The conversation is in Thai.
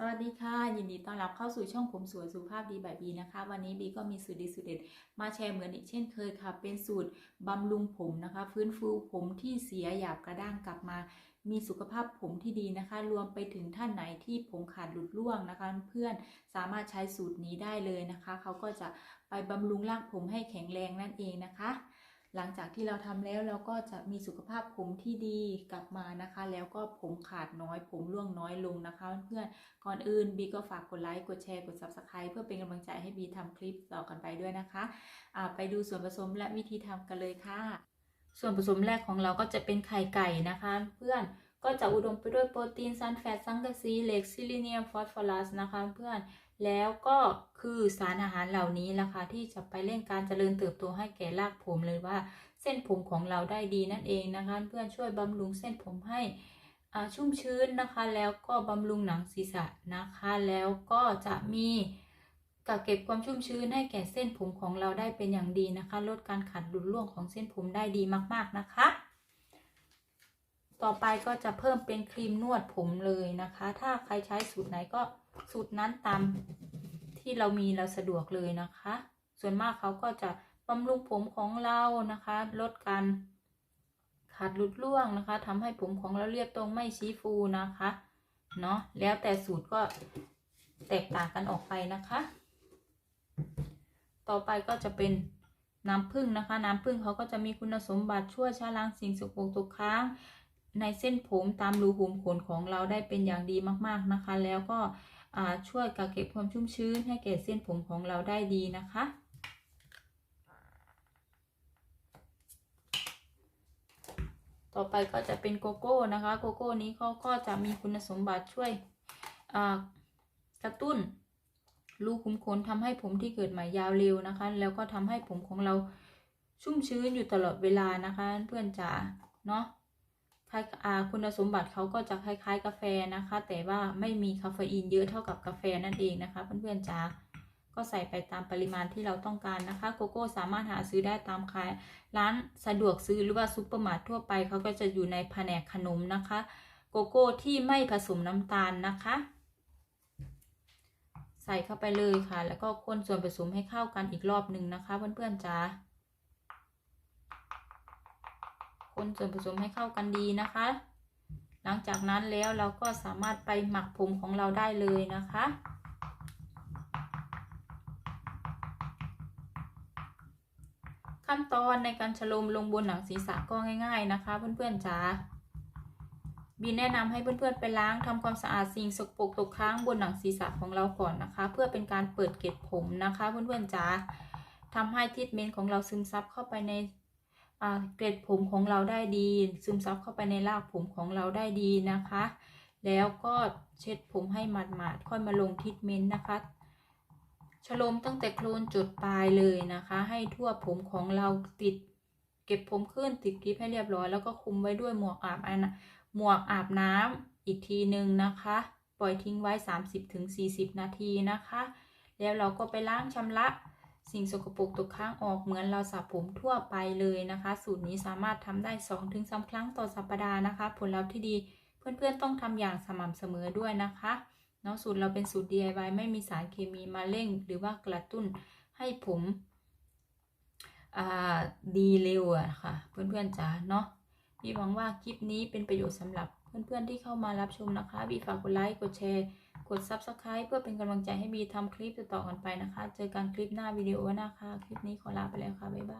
สวัสดีค่ะ ยินดีต้อนรับเข้าสู่ช่องผมสวยสุขภาพดีแบบบีนะคะ วันนี้บีก็มีสูตรดีสูตรเด็ดมาแชร์เหมือนอีกเช่นเคยค่ะ เป็นสูตรบำรุงผมนะคะ ฟื้นฟูผมที่เสียหยาบกระด้างกลับมา มีสุขภาพผมที่ดีนะคะ รวมไปถึงท่านไหนที่ผมขาดหลุดร่วงนะคะ เพื่อนสามารถใช้สูตรนี้ได้เลยนะคะ เขาก็จะไปบำรุงรากผมให้แข็งแรงนั่นเองนะคะ หลังจากที่เราทำแล้วเราก็จะมีสุขภาพผมที่ดีกลับมานะคะ แล้วก็ผมขาดน้อย ผมร่วงน้อยลงนะคะเพื่อนก่อนอื่นบีก็ฝากกดไลค์กดแชร์กด subscribe เพื่อเป็นกำลังใจให้บีทำคลิปต่อกันไปด้วยนะคะะไปดูส่วนผสมและวิธีทำกันเลยค่ะ ส่วนผสมแรกของเราก็จะเป็นไข่ไก่นะคะ เพื่อน ก็จะอุดมไปด้วยโปรตีนซันแฟตซังกะซีเหล็กซิลิเนียมฟอสฟอรัสนะคะเพื่อนแล้วก็คือสารอาหารเหล่านี้ล่ะค่ะที่จะไปเร่งการเจริญเติบโตให้แก่รากผมเลยว่า เส้นผมของเราได้ดีนั่นเองนะคะ เพื่อนช่วยบำรุงเส้นผมให้ชุ่มชื้นนะคะ แล้วก็บำรุงหนังศีรษะนะคะ แล้วก็จะมีกักเก็บความชุ่มชื้นให้แก่เส้นผมของเราได้เป็นอย่างดีนะคะ ลดการขาดหลุดร่วงของเส้นผมได้ดีมาก ๆนะคะ ต่อไปก็จะเพิ่มเป็นครีมนวดผมเลยนะคะ ถ้าใครใช้สูตรไหนก็สูตรนั้นตามที่เรามีเราสะดวกเลยนะคะ ส่วนมากเขาก็จะบำรุงผมของเรานะคะ ลดการขาดหลุดร่วงนะคะทำให้ผมของเราเรียบตรงไม่ชี้ฟูนะคะเนาะแล้วแต่สูตรก็แตกต่างกันออกไปนะคะ ต่อไปก็จะเป็นน้ำผึ้งนะคะ น้ำผึ้งเขาก็จะมีคุณสมบัติช่วยชะล้างสิ่งสกปรกตกค้าง ในเส้นผมตามรูขุมขนของเราได้เป็นอย่างดีมากๆนะคะ แล้วก็ช่วยกักเก็บความชุ่มชื้นให้แก่เส้นผมของเราได้ดีนะคะ ต่อไปก็จะเป็นโกโก้นะคะ โกโก้นี้เขาก็จะมีคุณสมบัติช่วยกระตุ้นรูขุมขนทำให้ผมที่เกิดใหม่ยาวเร็วนะคะ แล้วก็ทำให้ผมของเราชุ่มชื้นอยู่ตลอดเวลานะคะ เพื่อนจ๋าเนาะ คุณสมบัติเขาก็จะคล้ายๆ กาแฟนะคะ แต่ว่าไม่มีคาเฟอีนเยอะเท่ากับกาแฟนั่นเองนะคะเพื่อนๆจ๋าก็ใส่ไปตามปริมาณที่เราต้องการนะคะ โกโก้สามารถหาซื้อได้ตามขายร้านสะดวกซื้อหรือว่าซุปเปอร์มาร์ททั่วไปเขาก็จะอยู่ในแผนกขนมนะคะ โกโก้ที่ไม่ผสมน้ำตาลนะคะ ใส่เข้าไปเลยค่ะ แล้วก็คนส่วนผสมให้เข้ากันอีกรอบหนึ่งนะคะเพื่อนๆจ๋า คนส่วนผสมให้เข้ากันดีนะคะ หลังจากนั้นแล้วเราก็สามารถไปหมักผมของเราได้เลยนะคะขั้นตอนในการฉลมลงบนหนังศีรษะก็ง่ายๆนะคะ เพื่อนๆจ๋าบีแนะนำให้เพื่อนๆไปล้างทำความสะอาดสิ่งสกปรกตกค้างบนหนังศีรษะของเราก่อนนะคะ เพื่อเป็นการเปิดเกล็ดผมนะคะ เพื่อนๆจ๋าทำให้ทิทเมนต์ของเราซึมซับเข้าไปใน เกล็ดผมของเราได้ดี ซึมซับเข้าไปในรากผมของเราได้ดีนะคะ แล้วก็เช็ดผมให้หมาดๆค่อยมาลงทิทเมนต์นะคะฉลมตั้งแต่โคลนจุดปลายเลยนะคะ ให้ทั่วผมของเราติด เก็บผมขึ้นติดกริปให้เรียบร้อย แล้วก็คุมไว้ด้วยหมวกอาบหมวกอาบน้ำอีกทีหนึ่งนะคะ ปล่อยทิ้งไว้ 30-40 นาทีนะคะ แล้วเราก็ไปล้างชำระ สิ่งสกปรกตกค้างออกเหมือนเราสระผมทั่วไปเลยนะคะ สูตรนี้สามารถทำได้ 2-3 ครั้งต่อสัปดาห์นะคะ ผลลัพธ์ที่ดีเพื่อนๆต้องทำอย่างสม่ำเสมอด้วยนะคะเนาะสูตรเราเป็นสูตร DIY ไม่มีสารเคมีมาเร่ง หรือว่ากระตุ้นให้ผมดีเร็วอะค่ะ เพื่อนๆจ๋าเนาะพี่หวังว่าคลิปนี้เป็นประโยชน์สำหรับเพื่อนๆที่เข้ามารับชมนะคะบีฝากกดไลค์กดแชร์ กด Subscribe เพื่อเป็นกำลังใจให้บีทำคลิปต่อๆกันไปนะคะ เจอกันคลิปหน้าวิดีโอหน้าค่ะ คลิปนี้ขอลาไปแล้วค่ะ บ๊ายบาย